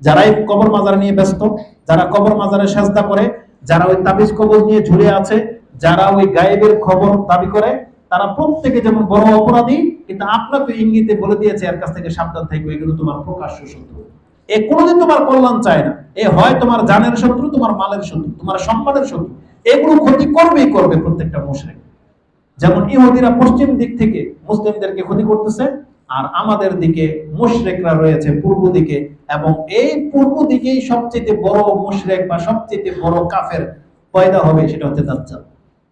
যারা এই কবর মাজার নিয়ে ব্যস্ত, যারা কবর মাজারে সাজদা করে, যারা ওই তাবিজ কবজ নিয়ে ঝুলে আছে, যারা ওই গায়েবের খবর দাবি করে, তারা প্রত্যেকে যেমন বড় অপরাধী, কিন্তু আপনাকে ইঙ্গিতে বলে দিয়েছে, এর কাছ থেকে সাবধান থাকবে এগুলো তোমার প্রকাশ্য শত্রু। এ কোনোদিন তোমার কল্যাণ চায় না। এ হয় তোমার জানের শত্রু, তোমার মালের শত্রু, তোমার সম্মানের শত্রু। এগুলো ক্ষতি করবেই করবে প্রত্যেকটা মুশরিক। যেমন ইহুদিরা পশ্চিম দিক থেকে মুসলিমদেরকে ক্ষতি করতেছে আর আমাদের দিকে মুশরেকরা রয়েছে পূর্ব দিকে, এবং এই পূর্ব দিকেই সবচেয়ে বড় মুশরেক বা সবচেয়ে বড় কাফের পয়দা হবে সেটা হচ্ছে দাজ্জাল,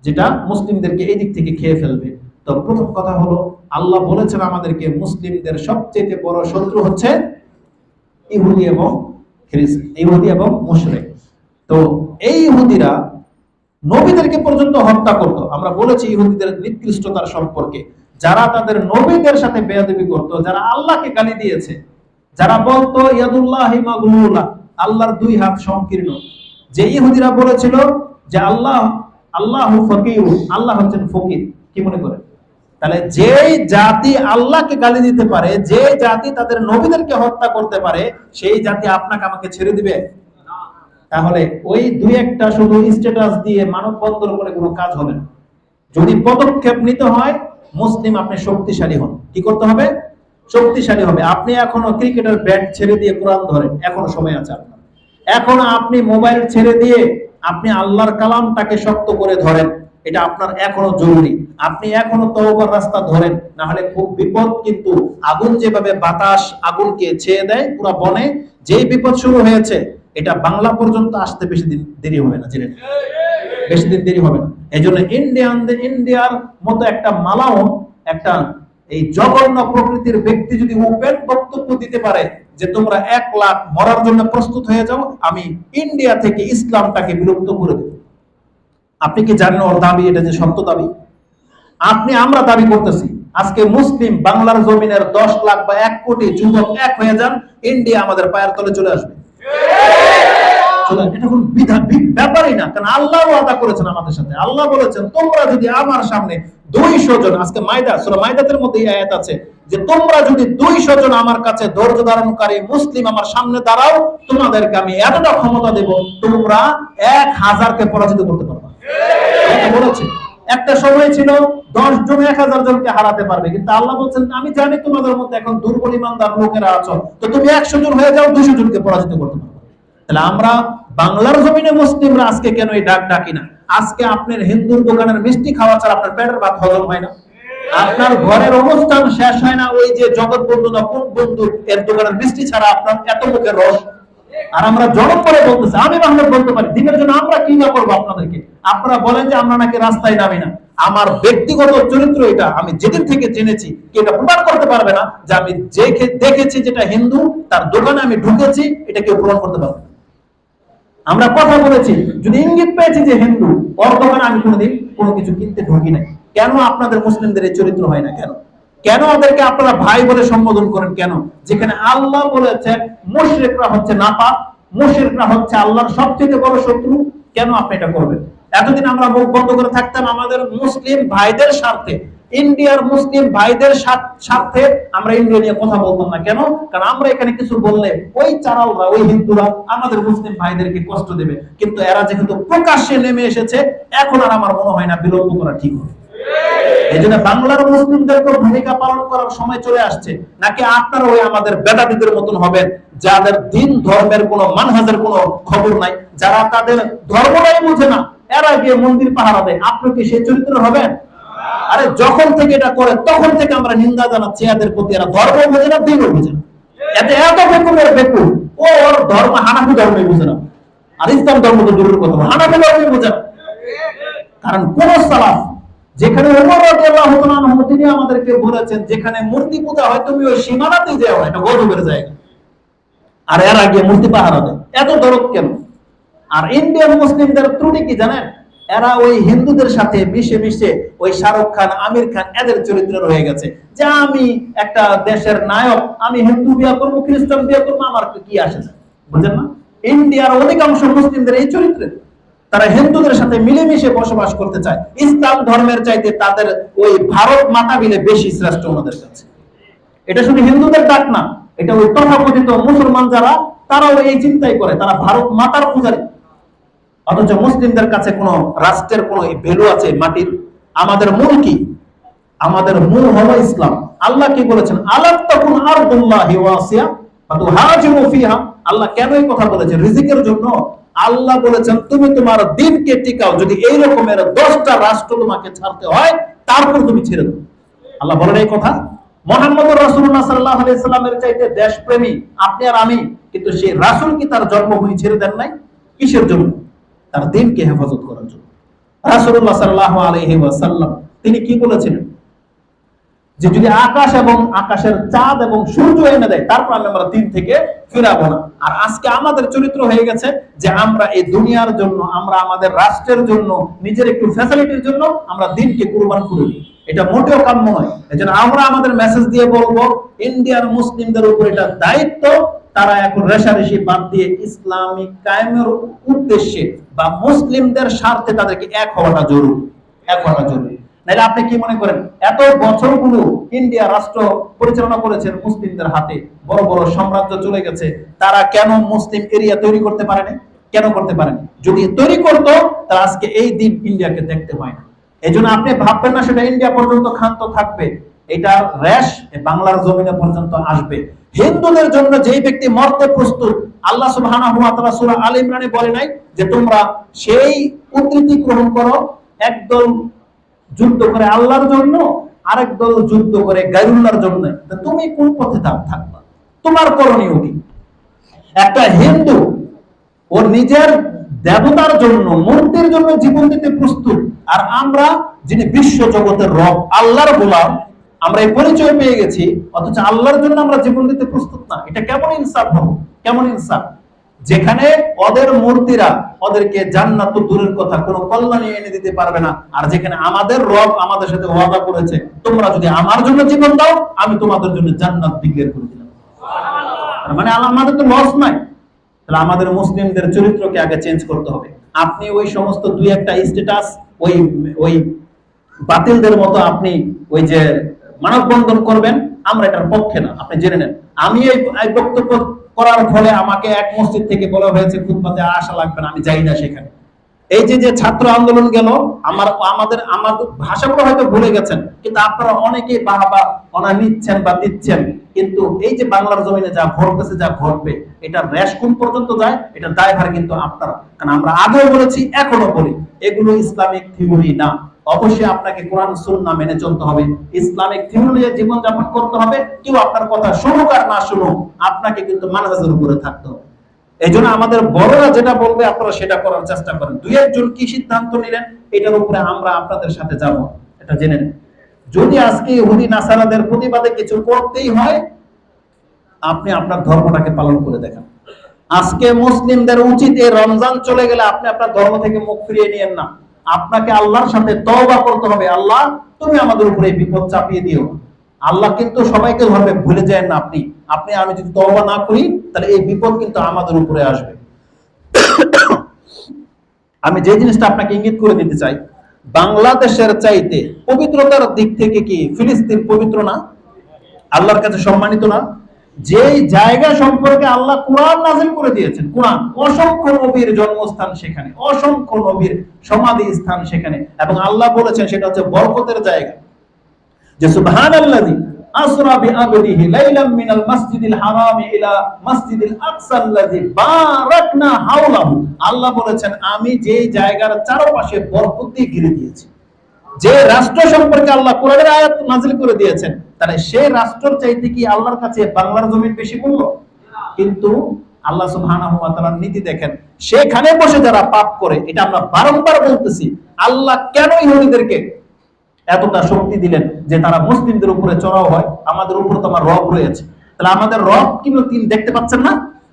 যেটা মুসলিমদেরকে এই দিক থেকে খেয়ে ফেলবে। তো প্রথম কথা হলো, আল্লাহ বলেছেন আমাদেরকে মুসলিমদের সবচেয়ে বড় শত্রু হচ্ছে ইহুদি এবং খ্রিস্ট, ইহুদি এবং মুশরেক। তো এই ইহুদিরা নবীদেরকে পর্যন্ত হত্যা করত। আমরা বলেছি ইহুদিদের নিকৃষ্টতার সম্পর্কে। যারা তাদের নবীদের সাথে বেয়াদবি করত, যারা আল্লাহকে গালি দিয়েছে, যারা বলতো, ইয়াদুল্লাহ মাগলুলা আল্লাহর দুই হাত সংকীর্ণ। যে ইহুদিরা বলেছিল যে আল্লাহ আল্লাহ ফকির, আল্লাহ হচ্ছেন ফকির, কি মনে করে তাহলে যে জাতি আল্লাহকে গালি দিতে পারে যে জাতি তাদের নবীদেরকে হত্যা করতে পারে, সেই জাতি আপনাকে আমাকে ছেড়ে দিবে? তাহলে ওই দুই একটা শুধু স্ট্যাটাস দিয়ে মানব মানববন্ধন করে কোনো কাজ হবে না। যদি পদক্ষেপ নিতে হয় মুসলিম আপনি শক্তিশালী হন। কি করতে হবে? শক্তিশালী হবে। আপনি এখনও ক্রিকেটের ব্যাট ছেড়ে দিয়ে কোরআন ধরেন, এখনও সময় আছে আপনার। এখন আপনি মোবাইল ছেড়ে দিয়ে আপনি আল্লাহর কালামটাকে শক্ত করে ধরেন, এটা আপনার এখনও জরুরি। আপনি এখনও তওবার রাস্তা ধরেন না হলে খুব বিপদ কিন্তু আগুন যেভাবে বাতাস আগুনকে ছেয়ে দেয় পুরো বনে, যেই বিপদ শুরু হয়েছে, এটা বাংলা পর্যন্ত আসতে বেশি দেরি হবে না, জেনে। বেশি দিন দেরি হবে না। এই জন্য ইন্ডিয়ানদের, ইন্ডিয়ার মতো একটা মালাও, একটা এই জঘন্য প্রকৃতির ব্যক্তি যদি ওপেন বক্তব্য দিতে পারে যে তোমরা এক লাখ মরার জন্য প্রস্তুত হয়ে যাও, আমি ইন্ডিয়া থেকে ইসলামটাকে বিলুপ্ত করে দেব। আপনি কি জানেন ওর দাবি? এটা যে সত্য দাবি? আপনি, আমরা দাবি করতেছি, আজকে মুসলিম বাংলার জমিনের দশ লাখ বা এক কোটি যুবক এক হয়ে যান, ইন্ডিয়া আমাদের পায়ের তলে চলে আসবে। দুইশো দুইশো ধারণকারী মুসলিম আমার সামনে দাঁড়াও, তোমাদেরকে আমি এতটা ক্ষমতা দেব, তোমরা এক হাজারকে পরাজিত করতে পারবে। বলেছে। একটা সময় ছিল, দশ জন, এক হাজার জনকে হারাতে পারবে, কিন্তু আল্লাহ বলছেন, আমি জানি তোমাদের মধ্যে এখন দুর্বল ইমানদার লোকেরা আছো, তো তুমি একশো জন হয়ে যাও দুশো জনকে পরাজিত করতে পারবে তাহলে আমরা বাংলার জমিনে মুসলিমরা আজকে কেন এই ডাক ডাকি না? আজকে আপনার হিন্দুর দোকানের মিষ্টি খাওয়া ছাড়া আপনার পেটের ভাত হজম হয় না। আপনার ঘরের অনুষ্ঠান শেষ হয় না, ওই যে জগৎ বন্ধু না কোন বন্ধু এর দোকানের মিষ্টি ছাড়া আপনার এত মুখের রস। আর আমরা জনক করে বলতেছি, আমি বাংলা বলতে পারি, দিনের জন্য আমরা কি না করব আপনাদেরকে? আপনারা বলেন যে আমরা নাকি রাস্তায় নামি না। আমার ব্যক্তিগত চরিত্র এটা, আমি যেদিন থেকে জেনেছি কি এটা প্রমাণ করতে পারবে না যে আমি যে দেখেছি যেটা হিন্দু, তার দোকানে আমি ঢুকেছি, এটা কেউ প্রমাণ করতে পারবে না। আমরা কথা বলেছি, যদি ইঙ্গিত পেয়েছি যে হিন্দু ওর আমি কোনোদিন কোনো কিছু কিনতে ঢুকি নাই। কেন আপনাদের মুসলিমদের এই চরিত্র হয় না কেন? কেন ওদেরকে আপনারা ভাই বলে সম্বোধন করেন কেন? যেখানে আল্লাহ বলেছেন মুশরিকরা হচ্ছে নাপাক, মুশরিকরা হচ্ছে আল্লাহর সবচেয়ে বড় শত্রু। কেন আপনি এটা করবেন? এতদিন আমরা মুখ বন্ধ করে থাকতাম আমাদের মুসলিম ভাইদের স্বার্থে। ইন্ডিয়ার মুসলিম ভাইদের স্বার্থে আমরা ইন্ডিয়া নিয়ে কথা বলতাম না। কেন? কারণ আমরা এখানে কিছু বললে ওই চারালরা ওই হিন্দুরা আমাদের মুসলিম ভাইদেরকে কষ্ট দেবে। কিন্তু এরা যেহেতু প্রকাশ্যে নেমে এসেছে, এখন আর আমার মনে হয় না বিলম্ব করা ঠিক হবে। এই জন্য বাংলার মুসলিমদেরকে ভূমিকা পালন করার সময় চলে আসছে। নাকি আপনারা ওই আমাদের বেদাতিদের মতন হবেন, যাদের দিন ধর্মের কোনো মানহাজের কোনো খবর নাই, যারা তাদের ধর্মটাই বুঝে না? এরা গিয়ে মন্দির পাহারা দেয়। আপনি কি সেই চরিত্র হবেন? আরে যখন থেকে এটা করে, তখন থেকে আমরা নিন্দা জানাচ্ছি, এদের প্রতি এরা ধর্ম বোঝে না দিনও বোঝে না। এতে এত বেকুমের বেকুম ও ওর ধর্ম হানাফি ধর্মই বুঝে না। আর ইসলাম ধর্ম তো দূরের কথা হানাফি ধর্মই বুঝে না। কারণ কোন সালাফ, যেখানে তিনি আমাদেরকে বলেছেন, যেখানে মূর্তি পূজা হয়, তুমি ওই সীমানাতে যাও, এটা গজবের জায়গা। আর এর আগে মূর্তি পাহারা দেয়। এত দরদ কেন? আর ইন্ডিয়ান মুসলিমদের ত্রুটি কি জানেন? এরা ওই হিন্দুদের সাথে মিশে মিশে ওই শাহরুখ খান, আমির খান, এদের চরিত্র রয়ে গেছে। যে আমি একটা দেশের নায়ক, আমি হিন্দু বিয়া করব, খ্রিস্টান বিয়া করব, আমার কি আসে যায় বুঝলেন না? ইন্ডিয়ার অধিকাংশ মুসলিমদের এই চরিত্রে তারা হিন্দুদের সাথে মিলেমিশে বসবাস করতে চায়। ইসলাম ধর্মের চাইতে তাদের ওই ভারত মাতা মিলে বেশি শ্রেষ্ঠ ওনাদের কাছে। এটা শুধু হিন্দুদের ডাক না, এটা ওই তথাকথিত মুসলমান যারা, তারাও এই চিন্তাই করে, তারা ভারত মাতার পূজারী। অথচ মুসলিমদের কাছে কোন রাষ্ট্রের কোন ভ্যালু আছে মাটির? আমাদের মূল কি? আমাদের মূল হলো ইসলাম। আল্লাহ কি বলেছেন? তাকুন আরদুল্লাহি ওয়াসিয়া আল্লাহ কেন এই কথা বলেছেন? রিজিকের জন্য। আল্লাহ বলেছেন, তুমি তোমার দিনকে টিকাও। যদি এই রকমের দশটা রাষ্ট্র তোমাকে ছাড়তে হয়, তারপর তুমি ছেড়ে দাও। আল্লাহ বলেন এই কথা? মোহাম্মদ আলাইহি সাল্লামের চাইতে দেশপ্রেমী আপনি আর আমি, কিন্তু সেই রাসূল কি তার জন্মভূমি ছেড়ে দেন নাই? কিসের জন্য? তার দিনকে হেফাজত করার জন্য। রাসূলুল্লাহ সাল্লাল্লাহু আলাইহি ওয়াসাল্লাম, তিনি কি বলেছিলেন? যে যদি আকাশ এবং আকাশের চাঁদ এবং সূর্য এনে দেয় তারপর আমি আমরা দিন থেকে ফিরাবো না। আর আজকে আমাদের চরিত্র হয়ে গেছে যে আমরা এই দুনিয়ার জন্য, আমরা আমাদের রাষ্ট্রের জন্য, নিজের একটু ফ্যাসিলিটির জন্য আমরা দিনকে কুরবান করে দিই এটা মোটেও কাম্য নয়। এজন্য আমরা আমাদের মেসেজ দিয়ে বলব ইন্ডিয়ার মুসলিমদের উপর এটা দায়িত্ব তারা এখন রেশারেশি বাদ দিয়ে ইসলামিক কায়েমের উদ্দেশ্যে বা মুসলিমদের স্বার্থে তাদেরকে এক হওয়াটা জরুরি, এক হওয়াটা জরুরি। নাহলে আপনি কি মনে করেন, এত বছরগুলো ইন্ডিয়া রাষ্ট্র পরিচালনা করেছেন মুসলিমদের হাতে, বড় বড় সাম্রাজ্য চলে গেছে, তারা কেন মুসলিম এরিয়া তৈরি করতে পারেনি? কেন করতে পারেনি? যদি তৈরি করতো, তাহলে আজকে এই দিন ইন্ডিয়াকে দেখতে হয় না। এই জন্য আপনি ভাববেন না সেটা ইন্ডিয়া পর্যন্ত ক্ষান্ত থাকবে। এটা র্যাশ বাংলার জমিনে পর্যন্ত আসবে। হিন্দুদের জন্য যেই ব্যক্তি মরতে প্রস্তুত, আল্লাহ সুবহানাহু ওয়া তাআলা সূরা আল ইমরানে বলে নাই যে তোমরা সেই উদ্ধৃতি গ্রহণ করো একদল যুদ্ধ করে আল্লাহর জন্য, আরেক দল যুদ্ধ করে গায়রুল্লাহর জন্য। তুমি কোন পথে থাক- থাকবা? তোমার করণীয় কি? একটা হিন্দু ওর নিজের দেবতার জন্য, মূর্তির জন্য জীবন দিতে প্রস্তুত। আর আমরা যিনি বিশ্ব জগতের রব, আল্লাহর গোলাম আমরা এই পরিচয় পেয়ে গেছি, অথচ আল্লাহর জন্য আমরা জীবন দিতে প্রস্তুত না। এটা কেমন ইনসাফ হব কেমন ইনসাফ? যেখানে ওদের মূর্তিরা ওদেরকে জান্নাত তো দূরের কথা কোনো কল্যাণী এনে দিতে পারবে না, আর যেখানে আমাদের রব আমাদের সাথে ওয়াদা করেছে, তোমরা যদি আমার জন্য জীবন দাও, আমি তোমাদের জন্য জান্নাত ডিক্লেয়ার করে দিলাম। মানে আমাদের তো লস নাই। তাহলে আমাদের মুসলিমদের চরিত্রকে আগে চেঞ্জ করতে হবে। আপনি ওই সমস্ত দুই একটা স্ট্যাটাস ওই ওই বাতিলদের মতো আপনি ওই যে মানববন্ধন করবেন, আমরা এটার পক্ষে না, আপনি জেনে নেন। আমি এই বক্তব্য করার ফলে আমাকে এক মসজিদ থেকে বলা হয়েছে, খুতবাতে আসা লাগবে না, আমি যাই না সেখানে। এই যে যে ছাত্র আন্দোলন গেল, আমার, আমাদের আমাদের ভাষাগুলো হয়তো ভুলে গেছেন, কিন্তু আপনারা অনেকেই বাহাবা অনা নিচ্ছেন বা দিচ্ছেন, কিন্তু এই যে বাংলার জমিনে যা ঘটতেছে, যা ঘটবে এটা র্যাশ কোন পর্যন্ত যায় এটা দায়ভার কিন্তু আপনারা। কারণ আমরা আগেও বলেছি এখনও বলি, এগুলো ইসলামিক থিওরি না। অবশ্যই আপনাকে কোরআন সুন্নাহ মেনে চলতে হবে। ইসলামিক থিওরি নিয়ে জীবন যাপন করতে হবে, কেউ আপনার কথা শুনুক আর না শুনুক, আপনাকে কিন্তু মানহাজের উপরে থাকতে হবে। এই জন্য আমাদের বড়রা যেটা বলবে, আপনারা সেটা করার চেষ্টা করেন। দুই একজন কি সিদ্ধান্ত নিলেন, এটার উপরে আমরা আপনাদের সাথে যাব। এটা জেনে নিন। যদি আজকে ইহুদি নাসারাদের প্রতিবাদে কিছু করতেই হয়, আপনি আপনার ধর্মটাকে পালন করে দেখান। আজকে মুসলিমদের উচিত এই রমজান চলে গেলে আপনি আপনার ধর্ম থেকে মুখ ফিরিয়ে নিয়েন না। আপনাকে আল্লাহর সাথে তওবা করতে হবে। আল্লাহ, তুমি আমাদের উপরে বিপদ চাপিয়ে দিও। আল্লাহ কিন্তু সবাইকে ধরবে, ভুলে যায় না আপনি। আপনি, আমি যদি তওবা না করি, তাহলে এই বিপদ কিন্তু আমাদের উপরে আসবে। আমি যে জিনিসটা আপনাকে ইঙ্গিত করে দিতে চাই, বাংলাদেশের চাইতে পবিত্রতার দিক থেকে কি ফিলিস্তিন পবিত্র না? আল্লাহর কাছে সম্মানিত না? যেই জায়গা সম্পর্কে আল্লাহ কোরআন নাজিল করে দিয়েছেন, কোরআন, অসংখ্য নবীর জন্মস্থান সেখানে, অসংখ্য নবীর সমাধি স্থান সেখানে, এবং আল্লাহ বলেছেন সেটা হচ্ছে বরকতের জায়গা। যে সুবহানাল্লাযী আসরা লাইলাম মিনাল হারাম ইলা আকসা বারাকনা হাওলাহু। আল্লাহ বলেছেন, আমি যে জায়গার চারপাশে বরকত দিয়ে ঘিরে দিয়েছি। যে রাষ্ট্র সম্পর্কে আল্লাহ কোরআনের আয়াত নাজিল করে দিয়েছেন তাহলে সেই রাষ্ট্রের চাইতে কি আল্লাহর কাছে বাংলার জমিন বেশি মূল্য? কিন্তু আল্লাহ সুবহানাহু ওয়া তাআলার নীতি দেখেন, সেখানে বসে যারা পাপ করে, এটা আমরা বারংবার বলতেছি, আল্লাহ কেন ইহুদিদেরকে এতটা শক্তি দিলেন যে তারা মুসলিমদের উপরে চড়াও হয়? আমাদের উপর তো আমার রব রয়েছে। তাহলে আমাদের রব কিন্তু তিনি দেখতে পাচ্ছেন না?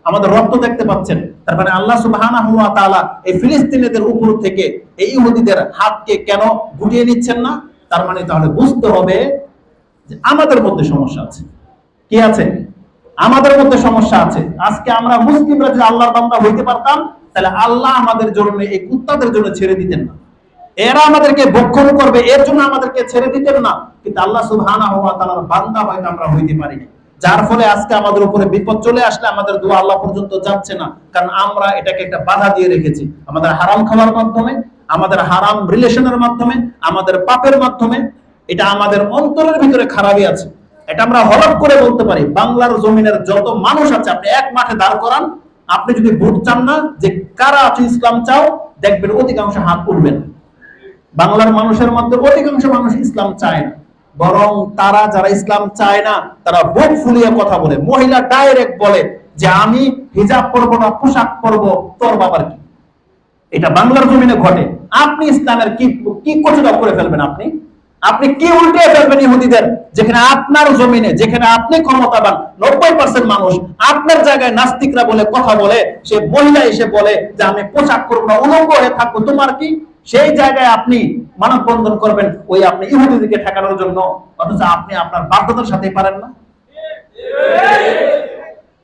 আমাদের রব তো দেখতে পাচ্ছেন। তার মানে আল্লাহ সুবহানাহু ওয়া তাআলা এই ফিলিস্তিনিদের উপর থেকে এই ইহুদিদের হাতকে কেন গুটিয়ে নিচ্ছেন না? তার মানে তাহলে বুঝতে হবে আমাদের মধ্যে সমস্যা আছে। কি আছে? আমাদের মধ্যে সমস্যা আছে। আজকে আমরা মুসলিমরা যদি আল্লাহর বান্দা হইতে পারতাম, তাহলে আল্লাহ আমাদের জন্য এই কুত্তাদের জন্য ছেড়ে দিতেন না। এরা আমাদেরকে ভক্ষণ করবে, এর জন্য আমাদেরকে ছেড়ে দিতেন না। কিন্তু আল্লাহ সুবহানাহু ওয়া তাআলার বান্দা হয়তো আমরা হইতে পারি না যার ফলে আজকে আমাদের উপরে বিপদ চলে আসলে আমাদের দোয়া আল্লাহ পর্যন্ত যাচ্ছে না। কারণ আমরা এটাকে একটা বাধা দিয়ে রেখেছি। আমাদের হারাম খাওয়ার মাধ্যমে, আমাদের হারাম রিলেশনের মাধ্যমে, আমাদের পাপের মাধ্যমে এটা আমাদের অন্তরের ভিতরে খারাপই আছে। এটা আমরা হলফ করে বলতে পারি, বাংলার জমিনের যত মানুষ আছে, আপনি এক মাঠে দাঁড় করান, আপনি যদি ভোট চান না যে কারা আছে ইসলাম চাও, দেখবেন অধিকাংশ হাত উঠবেন বাংলার মানুষের মধ্যে অধিকাংশ মানুষ ইসলাম চায় না। বরং তারা যারা ইসলাম চায় না, তারা বুক ফুলিয়ে কথা বলে। মহিলা ডাইরেক্ট বলে যে, আমি হিজাব পরবো না, পোশাক পরবো, তোর বাবার কি? এটা বাংলার জমিনে ঘটে। আপনি ইসলামের কি কি কচুটা করে ফেলবেন আপনি? আপনি কি উল্টে ফেলবেন ইহুদিদের? যেখানে আপনার জমিনে, যেখানে আপনি ক্ষমতাবান, নব্বই পার্সেন্ট মানুষ আপনার জায়গায় নাস্তিকরা বলে কথা বলে, সে মহিলা এসে বলে যে আমি পোশাক করব না, উলঙ্গ হয়ে থাকব। তোমার কি? সেই জায়গায় আপনি মানববন্ধন করবেন, ওই আপনি ইহুদিদিকে ঠেকানোর জন্য। অথচ আপনি আপনার বাধ্যতার সাথে পারেন না।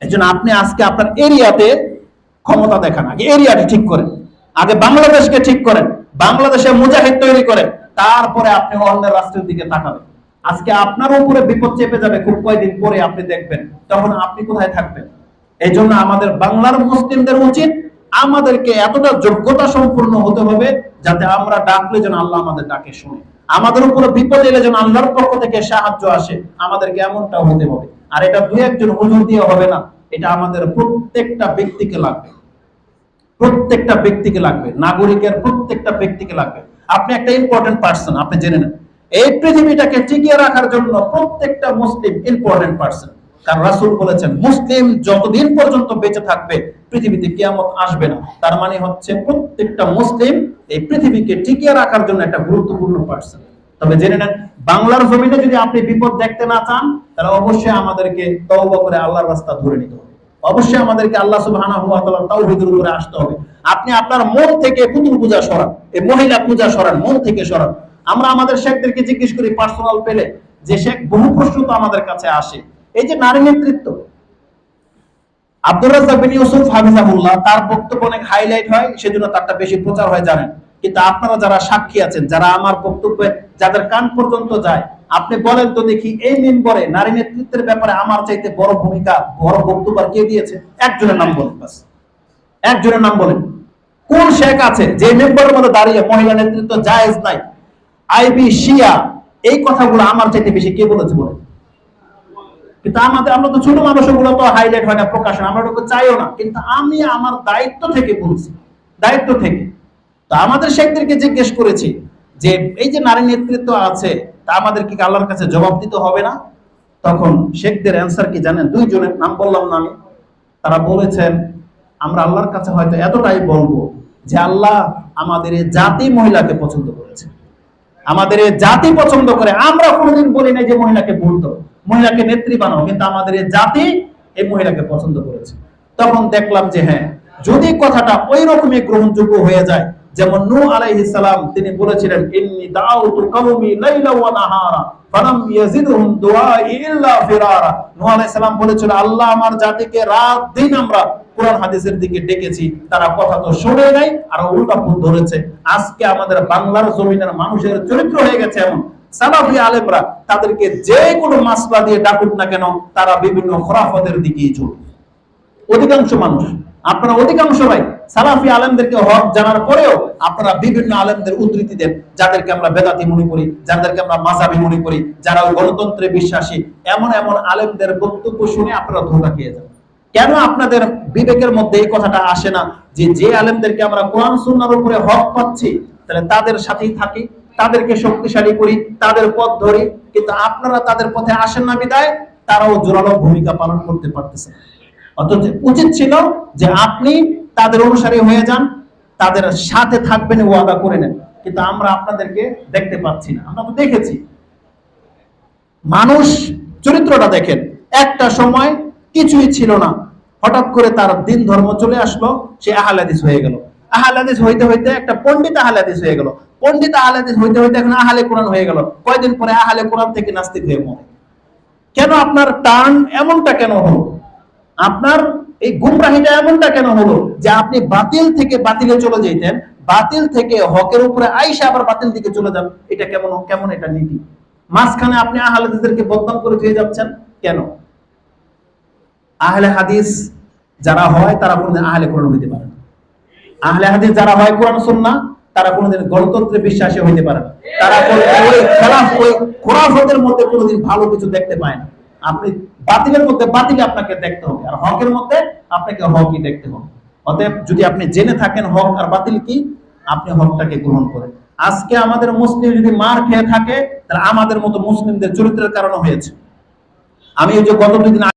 এই জন্য আপনি আজকে আপনার এরিয়াতে ক্ষমতা দেখান। আগে এরিয়াটি ঠিক করেন। আগে বাংলাদেশকে ঠিক করেন। বাংলাদেশে মুজাহিদ তৈরি করেন। তারপরে আপনি অন্যের রাষ্ট্রের দিকে তাকাবেন। আজকে আপনার উপরে বিপদ চেপে যাবে খুব কয়েকদিন পরে আপনি দেখবেন, তখন আপনি কোথায় থাকবেন? এই জন্য আমাদের বাংলার মুসলিমদের উচিত আমাদেরকে এতটা যোগ্যতা সম্পূর্ণ হতে হবে যাতে আমরা ডাকলে যেন আল্লাহ আমাদের ডাকে শুনে। আমাদের উপরে বিপদ এলে যেন আল্লাহর পক্ষ থেকে সাহায্য আসে, আমাদেরকে এমনটা হতে হবে। আর এটা দুই একজন হুজুর দিয়ে হবে না, এটা আমাদের প্রত্যেকটা ব্যক্তিকে লাগবে। প্রত্যেকটা ব্যক্তিকে লাগবে, নাগরিকের প্রত্যেকটা ব্যক্তিকে লাগবে। আপনি একটা ইম্পর্টেন্ট পার্সন আপনি জেনে নেন। এই পৃথিবীটাকে টিকিয়ে রাখার জন্য প্রত্যেকটা মুসলিম ইম্পর্টেন্ট পার্সন কারণ রাসূল বলেছেন, মুসলিম যতদিন পর্যন্ত বেঁচে থাকবে, পৃথিবীতে কিয়ামত আসবে না। তার মানে হচ্ছে প্রত্যেকটা মুসলিম এই পৃথিবীকে টিকিয়ে রাখার জন্য একটা গুরুত্বপূর্ণ পার্সন তবে জেনে নেন, বাংলার জমিনে যদি আপনি বিপদ দেখতে না চান, তাহলে অবশ্যই আমাদেরকে তওবা করে আল্লাহর রাস্তা ধরে নিতে হবে। অবশ্যই আমাদেরকে আল্লাহ সুবহানাহু ওয়া তাআলার তাওহীদের উপরে আসতে হবে। আপনি আপনার মন থেকে পুতুল পূজা সরান, এই মহিলা পূজা সরান, মন থেকে সরান। আমরা আমাদের শেখদেরকে জিজ্ঞেস করি পার্সোনাল পেলে, যে শেখ বহু প্রশ্ন তো আমাদের কাছে আসে। এই যে নারী নেতৃত্ব, আব্দুর বিন ইউসুফ তার বক্তব্য অনেক হাইলাইট হয়, সেজন্য তারটা বেশি প্রচার হয় জানেন। কিন্তু আপনারা যারা সাক্ষী আছেন, যারা আমার বক্তব্যে, যাদের কান পর্যন্ত যায়, আপনি বলেন তো দেখি, এই মিম্বরে নারী নেতৃত্বের ব্যাপারে আমার চাইতে বড় ভূমিকা, বড় বক্তব্য কে দিয়েছে? একজনের নাম বলেন একজনের নাম বলেন। কোন শেখ আছে? যে মেম্বারের মধ্যে দাঁড়িয়ে মহিলা নেতৃত্ব জায়েজ নাই। আইবি, শিয়া, এই কথাগুলো আমার চাইতে বেশি কে বলেছে বলেন? কিন্তু আমাদের, আমরা তো ছোট তো হাইলাইট হয় না আমরা চাইও না। কিন্তু আমি আমার দায়িত্ব থেকে বলছি, দায়িত্ব থেকে। তো আমাদের শেখদেরকে জিজ্ঞেস করেছি যে, এই যে নারী নেতৃত্ব আছে, তা আমাদের কি আল্লাহর কাছে জবাব দিতে হবে না? তখন শেখদের অ্যান্সার কি জানেন? দুইজনের নাম বললাম না আমি। তারা বলেছেন আমরা আল্লাহর কাছে হয়তো এতটাই বলব যে আল্লাহ আমাদের এই জাতি মহিলাকে পছন্দ করেছে। আমাদের এই জাতি পছন্দ করে। আমরা কোনোদিন বলি না যে মহিলাকে ভুলতো মহিলাকে নেত্রী বানাও, কিন্তু আমাদের এই জাতি এই মহিলাকে পছন্দ করেছে। তখন দেখলাম যে হ্যাঁ যদি কথাটা ওই রকমই গ্রহণযোগ্য হয়ে যায় যেমন নূহ আলাইহিস সালাম, তিনি বলেছিলেন, ইন্নী দাউতু কওমি লাইলা ওয়া নাহারা, ফালাম ইয়াজিদহুম দুআই ইল্লা ফিরারা। নূহ আলাইহিস সালাম বলেছিল, আল্লাহ আমার জাতিকে রাত দিন আমরা কোরআন হাদিসের দিকে ডেকেছি। তারা কথা তো শুনে নাই, আর উল্টা পথ ধরেছে। আজকে আমাদের বাংলার জমিনের মানুষের চরিত্র হয়ে গেছে এমন। সালাফি আলেমরা তাদেরকে যে কোনো মাসলা দিয়ে ডাকুক না কেন, তারা বিভিন্ন খরাফতের দিকেই চলবে অধিকাংশ মানুষ, আপনারা অধিকাংশ ভাই সালাফি আলেমদেরকে হক জানার পরেও আপনারা বিভিন্ন আলেমদের উদ্ধৃতি দেন, যাদেরকে আমরা বেদাতি মনে করি, যাদেরকে আমরা মাজাবি মনে করি যারা গণতন্ত্রে বিশ্বাসী, এমন এমন আলেমদের বক্তব্য শুনে আপনারা ধোকা খেয়ে যান কেন আপনাদের বিবেকের মধ্যে এই কথাটা আসে না যে যে আলেমদেরকে আমরা কোরআন সুন্নাহর উপরে হক পাচ্ছি, তাহলে তাদের সাথেই থাকি, তাদেরকে শক্তিশালী করি, তাদের পথ ধরি, কিন্তু আপনারা তাদের পথে আসেন না বিদায়, তারাও জোরালো ভূমিকা পালন করতে পারতেছে। অথচ উচিত ছিল যে আপনি তাদের অনুসারী হয়ে যান, তাদের সাথে থাকবেন, ওয়াদা করে নেন। কিন্তু আমরা আপনাদেরকে দেখতে পাচ্ছি না, আমরা তো দেখেছি। মানুষ চরিত্রটা দেখেন, একটা সময় কিছুই ছিল না। হঠাৎ করে তার দিন ধর্ম চলে আসলো, সে আহলাদিস হয়ে গেল। আহলাদিস হইতে হইতে একটা পণ্ডিত আহলাদিস হয়ে গেল। পণ্ডিত আহলাদিস হইতে হইতে এখন আহলে কোরআন হয়ে গেল। কয়দিন পরে আহালে কোরআন থেকে নাস্তিক হয়ে মরে। কেন আপনার টার্ন এমনটা কেন হলো? আপনার এই গুমরাহিটা এমনটা কেন হলো? যে আপনি বাতিল থেকে বাতিলে চলে যেতেন বাতিল থেকে হকের উপরে আইসা আবার বাতিল দিকে চলে যান, এটা কেমন কেমন এটা নীতি? মাঝখানে আপনি আহলাদিসদেরকে বদনাম করে দিয়ে যাচ্ছেন, কেন? আহলে হাদিস যারা হয়, তারা কোনোদিন আহলে কোরআন হইতে পারে না। আহলে হাদিস যারা হয় কোরআন সুন্নাহ, তারা কোনোদিন গণতন্ত্রে বিশ্বাসী হইতে পারে না। তারা ওই খেলাফ মধ্যে কোনোদিন ভালো কিছু দেখতে পায় না। আপনি বাতিলের মধ্যে বাতিল আপনাকে দেখতে হবে, আর হকের মধ্যে আপনাকে হকই দেখতে হবে। অতএব যদি আপনি জেনে থাকেন হক আর বাতিল কি, আপনি হকটাকে গ্রহণ করেন। আজকে আমাদের মুসলিম যদি মার খেয়ে থাকে, তাহলে আমাদের মতো মুসলিমদের চরিত্রের কারণে হয়েছে। আমি ওই যে গত দুই দিন